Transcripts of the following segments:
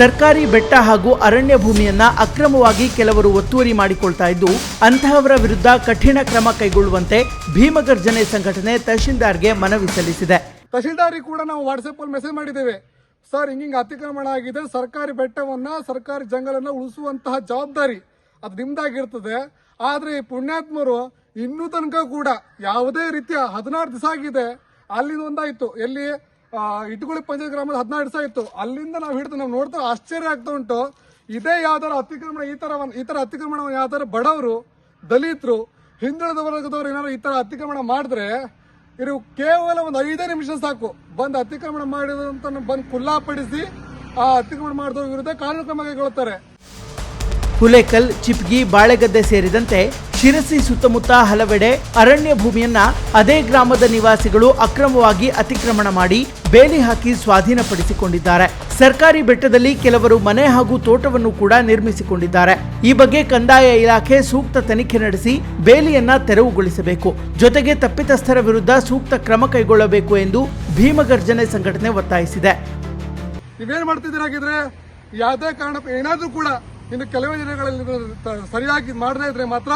ಸರ್ಕಾರಿ ಬೆಟ್ಟ ಹಾಗೂ ಅರಣ್ಯ ಭೂಮಿಯನ್ನ ಅಕ್ರಮವಾಗಿ ಕೆಲವರು ಒತ್ತುವರಿ ಮಾಡಿಕೊಳ್ತಾ ಇದ್ದು, ಅಂತಹವರ ವಿರುದ್ಧ ಕಠಿಣ ಕ್ರಮ ಕೈಗೊಳ್ಳುವಂತೆ ಭೀಮಗರ್ಜನೆ ಸಂಘಟನೆ ತಹಶೀಲ್ದಾರ್ಗೆ ಮನವಿ ಸಲ್ಲಿಸಿದೆ. ತಹಶೀಲ್ದಾರಿಗೆ ಕೂಡ ನಾವು ವಾಟ್ಸಪ್ ಅಲ್ಲಿ ಮೆಸೇಜ್ ಮಾಡಿದ್ದೇವೆ. ಸರ್, ಹಿಂಗಿಂಗ್ ಅತಿಕ್ರಮಣ ಆಗಿದೆ. ಸರ್ಕಾರಿ ಬೆಟ್ಟವನ್ನ, ಸರ್ಕಾರಿ ಜಂಗಲನ್ನ ಉಳಿಸುವಂತಹ ಜವಾಬ್ದಾರಿ ಅದು ನಿಮ್ದಾಗಿರ್ತದೆ. ಆದ್ರೆ ಈ ಪುಣ್ಯಾತ್ಮರು ಇನ್ನೂ ತನಕ ಕೂಡ ಯಾವುದೇ ರೀತಿಯ ಹದಿನಾರು ದಿವಸ ಆಗಿದೆ. ಅಲ್ಲಿ ಒಂದಾಯ್ತು. ಎಲ್ಲಿ? ಇಟ್ಗುಳಿ ಪಂಚಾಯತ್ ಗ್ರಾಮದ ಹದಿನಾರು ಸಾವಿರ ಇತ್ತು. ಅಲ್ಲಿಂದ ನಾವು ಹಿಡಿದು ನಾವು ನೋಡ್ತಾ ಆಶ್ಚರ್ಯ ಆಗ್ತಾ ಉಂಟು. ಇದೇ ಯಾವ್ದಾರು ಅತಿಕ್ರಮಣ, ಈ ತರ ಈ ತರ ಅತಿಕ್ರಮಣ ಯಾವ್ದಾರು ಬಡವರು, ದಲಿತರು, ಹಿಂದುಳಿದ ವರ್ಗದವರು ಏನಾದ್ರು ಈ ತರ ಅತಿಕ್ರಮಣ ಮಾಡಿದ್ರೆ ಇವರು ಕೇವಲ ಒಂದು ಐದೇ ನಿಮಿಷ ಸಾಕು. ಬಂದು ಅತಿಕ್ರಮಣ ಮಾಡಿದಂತ ಬಂದು ಖುಲ್ಲಾಪಡಿಸಿ ಆ ಅತಿಕ್ರಮಣ ಮಾಡಿದವ್ರ ವಿರುದ್ಧ ಕಾನೂನು ಕ್ರಮ ಕೈಗೊಳ್ಳುತ್ತಾರೆ. ಹುಲೇಕಲ್, ಚಿಪ್ಗಿ, ಬಾಳೆಗದ್ದೆ ಸೇರಿದಂತೆ ಶಿರಸಿ ಸುತ್ತಮುತ್ತ ಹಲವೆಡೆ ಅರಣ್ಯ ಭೂಮಿಯನ್ನ ಅದೇ ಗ್ರಾಮದ ನಿವಾಸಿಗಳು ಅಕ್ರಮವಾಗಿ ಅತಿಕ್ರಮಣ ಮಾಡಿ ಬೇಲಿ ಹಾಕಿ ಸ್ವಾಧೀನಪಡಿಸಿಕೊಂಡಿದ್ದಾರೆ. ಸರ್ಕಾರಿ ಬೆಟ್ಟದಲ್ಲಿ ಕೆಲವರು ಮನೆ ಹಾಗೂ ತೋಟವನ್ನು ಕೂಡ ನಿರ್ಮಿಸಿಕೊಂಡಿದ್ದಾರೆ. ಈ ಬಗ್ಗೆ ಕಂದಾಯ ಇಲಾಖೆ ಸೂಕ್ತ ತನಿಖೆ ನಡೆಸಿ ಬೇಲಿಯನ್ನ ತೆರವುಗೊಳಿಸಬೇಕು. ಜೊತೆಗೆ ತಪ್ಪಿತಸ್ಥರ ವಿರುದ್ಧ ಸೂಕ್ತ ಕ್ರಮ ಕೈಗೊಳ್ಳಬೇಕು ಎಂದು ಭೀಮಗರ್ಜನೆ ಸಂಘಟನೆ ಒತ್ತಾಯಿಸಿದೆ. ಮಾಡ್ತಿದ್ದೀರಾಗಿದ್ರೆ ಯಾವುದೇ ಕಾರಣ ಏನಾದರೂ ಕೂಡ ಇನ್ನು ಕೆಲವೇ ದಿನಗಳಲ್ಲಿ ಸರಿಯಾಗಿ ಮಾಡದೇ ಇದ್ರೆ ಮಾತ್ರ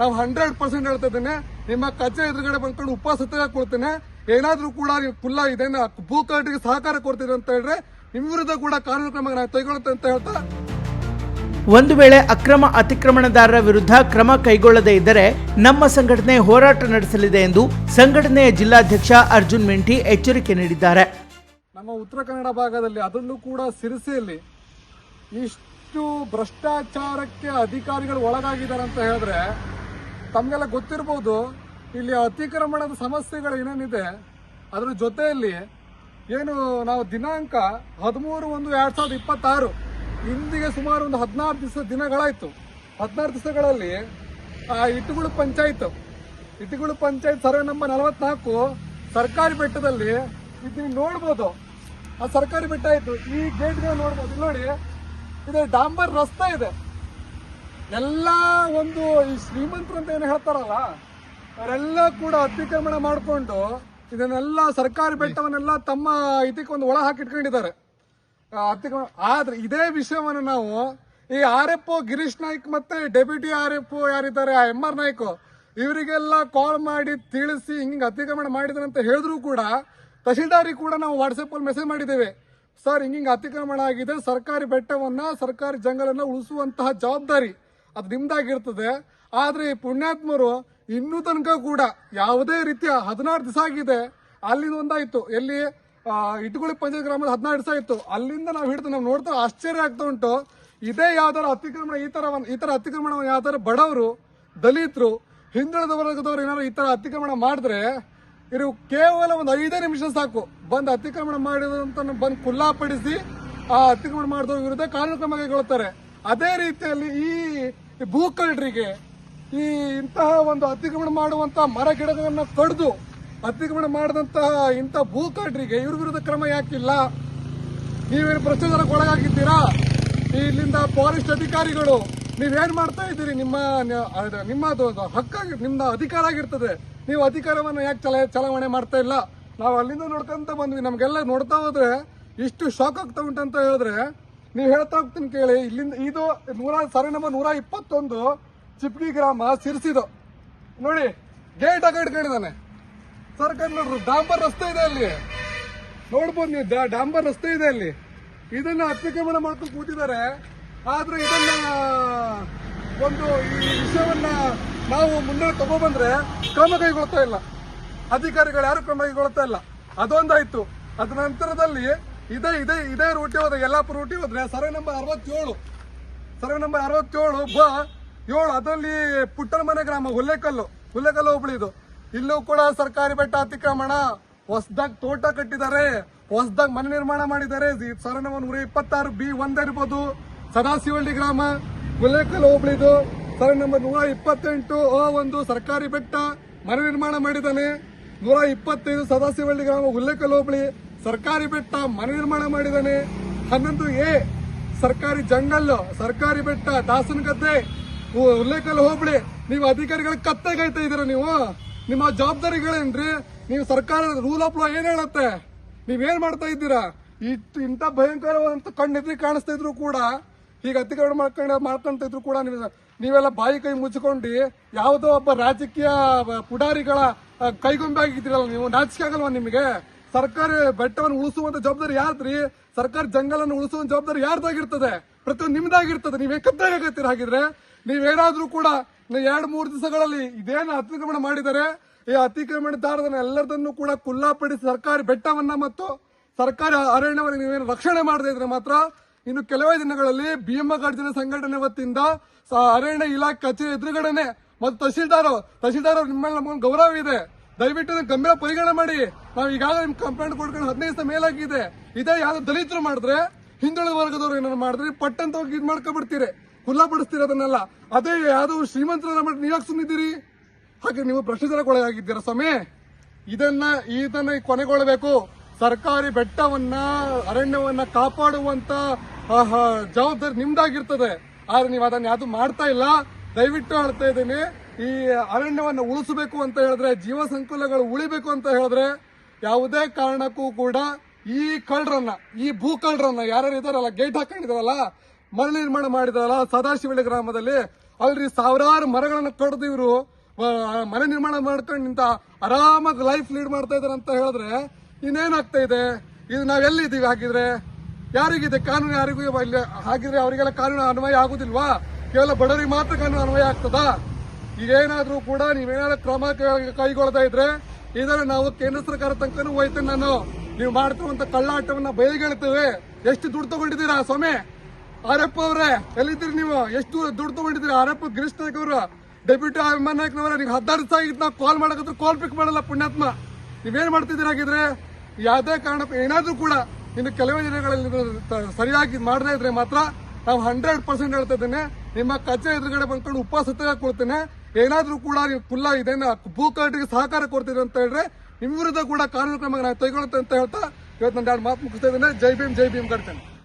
ನಾವು ಹಂಡ್ರೆಡ್ ಪರ್ಸೆಂಟ್ ಹೇಳ್ತಾ ಇದ್ದೇನೆ. ನಿಮ್ಮ ಕಚೇರಿ ಎದುರುಗಡೆ ಬಂದ್ಕೊಂಡು ಉಪವಾಸ ಸತ್ಯಾಗ ಕೊಡ್ತೇನೆ. ಏನಾದ್ರೂ ಕೂಡ ನೀವು ಕುಲ್ಲ ಇದೆ ಭೂ ಕರಟಿಗೆ ಸಹಕಾರ ಕೊಡ್ತೀರಿ ಅಂತ ಹೇಳಿದ್ರೆ ನಿಮ್ಮ ವಿರುದ್ಧ ಕೂಡ ಕಾನೂನು ಕ್ರಮ ನಾವು ಅಂತ ಹೇಳ್ತಾ. ಒಂದು ವೇಳೆ ಅಕ್ರಮ ಅತಿಕ್ರಮಣದಾರರ ವಿರುದ್ಧ ಕ್ರಮ ಕೈಗೊಳ್ಳದೇ ಇದ್ದರೆ ನಮ್ಮ ಸಂಘಟನೆ ಹೋರಾಟ ನಡೆಸಲಿದೆ ಎಂದು ಸಂಘಟನೆಯ ಜಿಲ್ಲಾಧ್ಯಕ್ಷ ಅರ್ಜುನ್ ಮೆಂಟಿ ಎಚ್ಚರಿಕೆ ನೀಡಿದ್ದಾರೆ. ನಮ್ಮ ಉತ್ತರ ಕನ್ನಡ ಭಾಗದಲ್ಲಿ ಅದನ್ನು ಕೂಡ ಸಿರಿಸಿಯಲ್ಲಿ ಇಷ್ಟು ಭ್ರಷ್ಟಾಚಾರಕ್ಕೆ ಅಧಿಕಾರಿಗಳು ಒಳಗಾಗಿದ್ದಾರೆ ಅಂತ ಹೇಳಿದ್ರೆ ತಮಗೆಲ್ಲ ಗೊತ್ತಿರ್ಬೋದು, ಇಲ್ಲಿ ಅತಿಕ್ರಮಣದ ಸಮಸ್ಯೆಗಳು ಏನೇನಿದೆ ಅದರ ಜೊತೆಯಲ್ಲಿ ಏನು ನಾವು ದಿನಾಂಕ ಹದಿಮೂರು ಒಂದು ಎರಡ್ ಸಾವಿರದ ಇಪ್ಪತ್ತಾರು, ಇಂದಿಗೆ ಸುಮಾರು ಒಂದು ಹದಿನಾರು ದಿವಸ ದಿನಗಳಾಯಿತು. ಹದಿನಾರು ದಿವಸಗಳಲ್ಲಿ, ಆ ಇಟ್ಟುಗುಳು ಪಂಚಾಯತ್ ಇಟ್ಟುಗುಳು ಪಂಚಾಯತ್ ಸರ್ವೆ ನಂಬರ್ ನಲವತ್ನಾಲ್ಕು, ಸರ್ಕಾರಿ ಬೆಟ್ಟದಲ್ಲಿ ಇದು ನೋಡ್ಬೋದು. ಆ ಸರ್ಕಾರಿ ಬೆಟ್ಟ ಆಯ್ತು, ಈ ಗೇಟ್ಗಳು ನೋಡ್ಬೋದು. ನೋಡಿ ಇದು, ಡಾಂಬರ್ ರಸ್ತೆ ಇದೆ. ಎಲ್ಲ ಒಂದು ಈ ಶ್ರೀಮಂತರು ಅಂತ ಏನು ಹೇಳ್ತಾರಲ್ಲ, ಅವರೆಲ್ಲ ಕೂಡ ಅತಿಕ್ರಮಣ ಮಾಡಿಕೊಂಡು ಇದನ್ನೆಲ್ಲ ಸರ್ಕಾರಿ ಬೆಟ್ಟವನ್ನೆಲ್ಲ ತಮ್ಮ ಇದಕ್ಕೆ ಒಂದು ಒಳ ಹಾಕಿಟ್ಕೊಂಡಿದ್ದಾರೆ ಅತಿಕ್ರಮಣ ಆದ್ರೆ ಇದೇ ವಿಷಯವನ್ನು ನಾವು ಈ ಆರ್ ಎಫ್ ಗಿರೀಶ್ ನಾಯ್ಕ್ ಮತ್ತೆ ಡೆಪ್ಯೂಟಿ ಆರ್ ಎಫ್ ಯಾರಿದ್ದಾರೆ, ಆ ಎಂ ಆರ್ ನಾಯ್ಕ್, ಇವರಿಗೆಲ್ಲ ಕಾಲ್ ಮಾಡಿ ತಿಳಿಸಿ ಹಿಂಗೆ ಅತಿಕ್ರಮಣ ಮಾಡಿದ್ರಂತ ಅಂತ ಹೇಳಿದ್ರು ಕೂಡ ತಹಸೀಲ್ದಾರಿ ಕೂಡ ನಾವು ವಾಟ್ಸಪ್ ಅಲ್ಲಿ ಮೆಸೇಜ್ ಮಾಡಿದ್ದೇವೆ. ಸರ್ ಹಿಂಗಿಂಗ್ ಅತಿಕ್ರಮಣ ಆಗಿದೆ. ಸರ್ಕಾರಿ ಬೆಟ್ಟವನ್ನ, ಸರ್ಕಾರಿ ಜಂಗಲನ್ನ ಉಳಿಸುವಂತಹ ಜವಾಬ್ದಾರಿ ಅದು ನಿಮ್ದಾಗಿರ್ತದೆ. ಆದ್ರೆ ಈ ಪುಣ್ಯಾತ್ಮರು ಇನ್ನೂ ತನಕ ಕೂಡ ಯಾವುದೇ ರೀತಿಯ ಹದಿನಾರು ದಿವಸ ಆಗಿದೆ. ಅಲ್ಲಿಂದ ಒಂದಾಯ್ತು. ಎಲ್ಲಿ ಇಟ್ಗುಳಿ ಪಂಚಾಯತ್ ಗ್ರಾಮದ ಹದಿನಾರು ದಿವಸ ಇತ್ತು ಅಲ್ಲಿಂದ ನಾವು ಹಿಡಿದು ನಾವು ನೋಡ್ತಾ ಆಶ್ಚರ್ಯ ಆಗ್ತಾ ಉಂಟು. ಇದೇ ಯಾವ್ದಾರ ಅತಿಕ್ರಮಣ, ಈ ತರ ಈ ತರ ಅತಿಕ್ರಮಣ ಯಾವ್ದಾರ ಬಡವರು, ದಲಿತರು, ಹಿಂದುಳಿದ ವರ್ಗದವರು ಏನಾದ್ರು ಈ ತರ ಅತಿಕ್ರಮಣ ಮಾಡಿದ್ರೆ ಇವರು ಕೇವಲ ಒಂದು ಐದೇ ನಿಮಿಷ ಸಾಕು. ಬಂದು ಅತಿಕ್ರಮಣ ಮಾಡಿದಂತ ಬಂದು ಖುಲ್ಲಾಪಡಿಸಿ ಆ ಅತಿಕ್ರಮಣ ಮಾಡಿದವ್ರ ವಿರುದ್ಧ ಕಾನೂನು ಕ್ರಮ ಕೈಗೊಳ್ಳುತ್ತಾರೆ. ಅದೇ ರೀತಿಯಲ್ಲಿ ಈ ಭೂಕಳ್ಳರಿಗೆ ಈ ಇಂತಹ ಒಂದು ಅತಿಕ್ರಮಣ ಮಾಡುವಂತಹ ಮರ ಗಿಡಗಳನ್ನ ಕಡಿದು ಅತಿಕ್ರಮಣ ಮಾಡಿದಂತಹ ಇಂಥ ಭೂಕಳ್ಳರಿಗೆ ಇವ್ರ ವಿರುದ್ಧ ಕ್ರಮ ಯಾಕಿಲ್ಲ? ನೀವೇನು ಪ್ರಚೋದನಕ್ಕೆ ಒಳಗಾಗಿದ್ದೀರಾ ಇಲ್ಲಿಂದ ಫಾರೆಸ್ಟ್ ಅಧಿಕಾರಿಗಳು ನೀವೇನ್ ಮಾಡ್ತಾ ಇದ್ದೀರಿ? ನಿಮ್ಮ ನಿಮ್ಮದು ಹಕ್ಕಾಗಿ ನಿಮ್ಮ ಅಧಿಕಾರ ಆಗಿರ್ತದೆ. ನೀವು ಅಧಿಕಾರವನ್ನು ಯಾಕೆ ಚಲ ಚಲಾವಣೆ ಮಾಡ್ತಾ ಇಲ್ಲ? ನಾವು ಅಲ್ಲಿಂದ ನೋಡ್ಕೊಂತ ಬಂದ್ವಿ. ನಮ್ಗೆಲ್ಲ ನೋಡ್ತಾ ಹೋದ್ರೆ ಇಷ್ಟು ಶಾಕ್ ಆಗ್ತಾ ಉಂಟಂತ ಹೇಳಿದ್ರೆ ನೀವು ಹೇಳ್ತಾ ಹೋಗ್ತೀನಿ ಕೇಳಿ. ಇಲ್ಲಿಂದ ಇದು ನೂರ ಸಾರಿ ನಂಬರ್ ನೂರ ಇಪ್ಪತ್ತೊಂದು ಚಿಪ್ಗಿ ಗ್ರಾಮ ಸಿರ್ಸಿದು. ನೋಡಿ ಗೇಟ್ ಆಗ ಇಟ್ಕೊಂಡಿದ್ದಾನೆ. ಸರ್ಕಾರ ನೋಡ್ರಿ, ಡಾಂಬರ್ ರಸ್ತೆ ಇದೆ ಅಲ್ಲಿ. ನೋಡ್ಬೋದು ನೀವು ಡಾಂಬರ್ ರಸ್ತೆ ಇದೆ ಅಲ್ಲಿ. ಇದನ್ನ ಅತಿಕ್ರಮಣ ಮಾಡ್ಕೊಂಡು ಕೂತಿದ್ದಾರೆ. ಆದ್ರೆ ಇದನ್ನ ಒಂದು ಈ ವಿಷಯವನ್ನ ನಾವು ಮುಂದೆ ತಗೊಬಂದ್ರೆ ಕ್ರಮ ಕೈಗೊಳ್ತಾ ಇಲ್ಲ. ಅಧಿಕಾರಿಗಳು ಯಾರು ಕ್ರಮ ಕೈಗೊಳ್ತಾ ಇಲ್ಲ. ಅದೊಂದಾಯ್ತು. ಅದ ನಂತರದಲ್ಲಿ ಇದೇ ಇದೇ ಇದೇ ರೂಟಿ ಹೋದ್ರೆ ಯಲ್ಲಾಪುರ ರೂಟಿ ಹೋದ್ರೆ ಸರ್ವೆ ನಂಬರ್ ಅರವತ್ತೇಳು. ಸರ್ವೆ ನಂಬರ್ ಅರವತ್ತೇಳು ಬ ಏಳು, ಅದರಲ್ಲಿ ಪುಟ್ಟನ ಮನೆ ಗ್ರಾಮ, ಹುಲ್ಲೆಕಲ್ಲು ಹುಲ್ಲೆಕಲ್ಲು ಹೋಬಳಿದು ಇಲ್ಲೂ ಕೂಡ ಸರ್ಕಾರಿ ಬೆಟ್ಟ ಅತಿಕ್ರಮಣ. ಹೊಸದಾಗಿ ತೋಟ ಕಟ್ಟಿದ್ದಾರೆ. ಹೊಸದಾಗಿ ಮನೆ ನಿರ್ಮಾಣ ಮಾಡಿದ್ದಾರೆ. ಸರ್ವೆ ನಂಬರ್ ನೂರ ಇಪ್ಪತ್ತಾರು ಬಿ ಒಂದ್ ಇರ್ಬೋದು. ಸದಾಶಿವಳ್ಳಿ ಗ್ರಾಮ ಹುಲ್ಲೇಕಲ್ ಹೋಬಳಿದು ಸರ್ ನಂಬರ್ ನೂರ ಇಪ್ಪತ್ತೆಂಟು ಓ ಒಂದು ಸರ್ಕಾರಿ ಬೆಟ್ಟ ಮನೆ ನಿರ್ಮಾಣ ಮಾಡಿದ್ದಾನೆ. ನೂರ ಇಪ್ಪತ್ತೈದು ಸದಾಶಿವಳ್ಳಿ ಗ್ರಾಮ ಉಲ್ಲೇಖಲ್ ಹೋಬಳಿ ಸರ್ಕಾರಿ ಬೆಟ್ಟ ಮನೆ ನಿರ್ಮಾಣ ಮಾಡಿದ್ದಾನೆ. ಹನ್ನೊಂದು ಎ ಸರ್ಕಾರಿ ಜಂಗಲ್ ಸರ್ಕಾರಿ ಬೆಟ್ಟ ದಾಸನ ಗದ್ದೆ ಉಲ್ಲೇಖಲ್ ಹೋಬಳಿ. ನೀವು ಅಧಿಕಾರಿಗಳ ಕತ್ತೆಗೈತಾ ಇದೀರ ನೀವು? ನಿಮ್ಮ ಜವಾಬ್ದಾರಿಗಳೇನ್ರಿ? ನೀವು ಸರ್ಕಾರದ ರೂಲ್ ಆಫ್ ಲಾ ಏನ್ ಹೇಳುತ್ತೆ? ನೀವೇನ್ ಮಾಡ್ತಾ ಇದ್ದೀರಾ? ಇಂಥ ಭಯಂಕರವಾದಂತ ಕಣ್ಣೆದ್ರಿ ಕಾಣಿಸ್ತಾ ಇದ್ರು ಕೂಡ ಈಗ ಅತಿಕ್ರಮಣ ಮಾಡ್ಕೊಂಡ ಮಾಡ್ಕೊಂತ ಇದ್ರು ಕೂಡ ನೀವು ನೀವೆಲ್ಲ ಬಾಯಿ ಕೈ ಮುಚ್ಕೊಂಡು ಯಾವುದೋ ಒಬ್ಬ ರಾಜಕೀಯ ಪುಡಾರಿಗಳ ಕೈಗೊಂಬೆ ಆಗಿದ್ದೀರಲ್ಲ ನೀವು, ನಾಚಿಕೆ ಆಗಲ್ವಾ ನಿಮಗೆ? ಸರ್ಕಾರಿ ಬೆಟ್ಟವನ್ನು ಉಳಿಸುವಂತ ಜವಾಬ್ದಾರಿ ಯಾರ್ದ್ರಿ? ಸರ್ಕಾರ ಜಂಗಲನ್ನು ಉಳಿಸುವ ಜವಾಬ್ದಾರಿ ಯಾರ್ದಾಗಿರ್ತದೆ? ಪ್ರತಿಯೊಂದು ನಿಮ್ದಾಗಿರ್ತದೆ. ನೀವೇ ಕದ್ದಾಗತ್ತೀರ ಹಾಗಿದ್ರೆ? ನೀವೇನಾದ್ರೂ ಕೂಡ ಎರಡು, ಮೂರು ದಿವಸಗಳಲ್ಲಿ ಇದೇನು ಅತಿಕ್ರಮಣ ಮಾಡಿದರೆ, ಈ ಅತಿಕ್ರಮಣ ಅತಿಕ್ರಮಣದಾರರನ್ನ ಎಲ್ಲರದನ್ನು ಕೂಡ ಕುಲ್ಲಾಪಡಿಸಿ ಸರ್ಕಾರಿ ಬೆಟ್ಟವನ್ನ ಮತ್ತು ಸರ್ಕಾರಿ ಅರಣ್ಯವನ್ನು ನೀವೇನು ರಕ್ಷಣೆ ಮಾಡದೇ ಇದ್ರೆ ಮಾತ್ರ ಇನ್ನು ಕೆಲವೇ ದಿನಗಳಲ್ಲಿ ಭೀಮಗರ್ಜನ ಸಂಘಟನೆ ವತಿಯಿಂದ ಅರಣ್ಯ ಇಲಾಖೆ ಕಚೇರಿ ಎದುರುಗಡೆನೆ ಮತ್ತು ತಹಶೀಲ್ದಾರ್ ತಹಶೀಲ್ದಾರ್ ನಿಮ್ಮ ನಮಗೊಂದು ಗೌರವ ಇದೆ. ದಯವಿಟ್ಟು ಗಂಭೀರ ಪರಿಗಣನೆ ಮಾಡಿ. ನಾವು ಈಗಾಗಲೇ ನಿಮ್ ಕಂಪ್ಲೇಂಟ್ ಕೊಡ್ಕೊಂಡು ಹದಿನೈದು ದಿವಸ ಮೇಲಾಗಿದೆ. ಇದೇ ಯಾವ್ದು ದಲಿತರು ಮಾಡಿದ್ರೆ ಹಿಂದುಳಿದ ವರ್ಗದವರು ಏನಾದ್ರು ಮಾಡಿದ್ರೆ ಪಟ್ಟಂತ ಹೋಗಿ ಇದ್ ಮಾಡ್ಕೊಬಿಡ್ತೀರಿ. ಖುಲ್ಲಾಪಡಿಸ್ತೀರಿ ಅದನ್ನೆಲ್ಲ. ಅದೇ ಯಾವ್ದು ಶ್ರೀಮಂತರ ಮಾಡಿ ನೀವಾಗ ಸುಮ್ಮನಿದ್ದೀರಿ ಹಾಗೆ ನೀವು ಭ್ರಷ್ಟಾಚಾರಕ್ಕೆ ಒಳಗಾಗಿದ್ದೀರಾ ಸ್ವಾಮಿ? ಇದನ್ನ ಇದನ್ನ ಕೊನೆಗೊಳ್ಳಬೇಕು. ಸರ್ಕಾರಿ ಬೆಟ್ಟವನ್ನ, ಅರಣ್ಯವನ್ನ ಕಾಪಾಡುವಂತ ಜವಾಬ್ದಾರಿ ನಿಮ್ದಾಗಿರ್ತದೆ. ಆದ್ರೆ ನೀವು ಅದನ್ನ ಯಾವ್ದು ಮಾಡ್ತಾ ಇಲ್ಲ. ದಯವಿಟ್ಟು ಹೇಳ್ತಾ ಇದ್ದೀನಿ, ಈ ಅರಣ್ಯವನ್ನ ಉಳಿಸಬೇಕು ಅಂತ ಹೇಳಿದ್ರೆ, ಜೀವ ಸಂಕುಲಗಳು ಉಳಿಬೇಕು ಅಂತ ಹೇಳಿದ್ರೆ, ಯಾವುದೇ ಕಾರಣಕ್ಕೂ ಕೂಡ ಈ ಕಳ್ಳರನ್ನ, ಈ ಭೂ ಕಳ್ಳರನ್ನ ಯಾರ್ಯಾರು ಇದಾರಲ್ಲ, ಗೇಟ್ ಹಾಕೊಂಡಿದಾರಲ್ಲ, ಮನೆ ನಿರ್ಮಾಣ ಮಾಡಿದಾರಲ್ಲ, ಸದಾಶಿವಳ್ಳಿ ಗ್ರಾಮದಲ್ಲಿ, ಅಲ್ರಿ ಸಾವಿರಾರು ಮರಗಳನ್ನ ಕಡ್ದು ಇವರು ಮನೆ ನಿರ್ಮಾಣ ಮಾಡ್ಕೊಂಡು ನಿಂತ ಆರಾಮಾಗಿ ಲೈಫ್ ಲೀಡ್ ಮಾಡ್ತಾ ಇದಾರೆ ಅಂತ ಹೇಳಿದ್ರೆ ಇನ್ನೇನಾಗ್ತಾ ಇದೆ? ಇದು ನಾವೆಲ್ಲಿದ್ದೀವಿ ಹಾಗಿದ್ರೆ? ಯಾರಿಗಿದೆ ಕಾನೂನು, ಯಾರಿಗೂ ಹಾಗಿದ್ರೆ ಅವರಿಗೆಲ್ಲ ಕಾನೂನು ಅನ್ವಯ ಆಗುದಿಲ್ವಾ? ಕೇವಲ ಬಡವರಿಗೆ ಮಾತ್ರ ಕಾನೂನು ಅನ್ವಯ ಆಗ್ತದಾ? ಈಗೇನಾದ್ರೂ ಕೂಡ ನೀವೇನಾದ್ರೂ ಕ್ರಮ ಕೈಗೊಳ್ಳದೇ ಇದ್ರೆ ಇದನ್ನು ನಾವು ಕೇಂದ್ರ ಸರ್ಕಾರ ತನಕ ಹೋಯ್ತೇನೆ ನಾನು. ನೀವು ಮಾಡ್ತಿರುವಂತ ಕಳ್ಳಾಟವನ್ನ ಬಯಲ್ಗೆಳ್ತೇವೆ. ಎಷ್ಟು ದುಡ್ಡು ತಗೊಂಡಿದ್ದೀರಾ ಸ್ವಾಮಿ? ಆರಪ್ಪ ಅವರೇ, ಎಲ್ಲಿದ್ದೀರಿ ನೀವು? ಎಷ್ಟು ದುಡ್ಡು ತಗೊಂಡಿದ್ದೀರಿ? ಆರಪ್ಪ ಗಿರೀಶ್ ನಾಯ್ಕ ಅವರು, ಡೆಪ್ಯೂಟಿ ಅಭಿಮಾನ್ ನಾಯ್ಕನವರ ನೀವು ಹದಿನಾರು ಸಾವಿರ ಕಾಲ್ ಮಾಡಕತ್ರ ಕಾಲ್ ಪಿಕ್ ಮಾಡಲ್ಲ ಪುಣ್ಯಾತ್ಮ. ನೀವೇನ್ ಮಾಡ್ತಿದ್ದೀರಾ ಹಾಗಿದ್ರೆ? ಯಾವುದೇ ಕಾರಣಕ್ಕೂ ಏನಾದರೂ ಕೂಡ ಇನ್ನು ಕೆಲವೇ ದಿನಗಳಲ್ಲಿ ಸರಿಯಾಗಿ ಮಾಡದೇ ಇದ್ರೆ ಮಾತ್ರ ನಾವು ಹಂಡ್ರೆಡ್ ಪರ್ಸೆಂಟ್ ಹೇಳ್ತಾ ಇದ್ದೇನೆ ನಿಮ್ಮ ಕಚೇರಿ ಎದುರುಗಡೆ ಬಂದ್ಕೊಂಡು ಉಪವಾಸ ಕೊಡ್ತೇನೆ. ಏನಾದರೂ ಕೂಡ ನೀವು ಕುಲ್ಲ ಭೂ ಭೂಕರ್ಟಿಗೆ ಸಹಕಾರ ಕೊಡ್ತೀರಿ ಅಂತ ಹೇಳಿದ್ರೆ ನಿಮ್ಮ ವಿರುದ್ಧ ಕೂಡ ಕಾನೂನು ಕ್ರಮ ನಾನು ತೆಗೆದುಕೊಳ್ಳುತ್ತೆ ಅಂತ ಹೇಳ್ತಾ ಇವತ್ತು ನಾನು ಮಾತು ಮುಗಿಸ್ತಾ ಇದ್ದೇನೆ ಜೈ ಭೀಮ್ ಜೈ ಭೀಮ್ ಕಟ್ತೇನೆ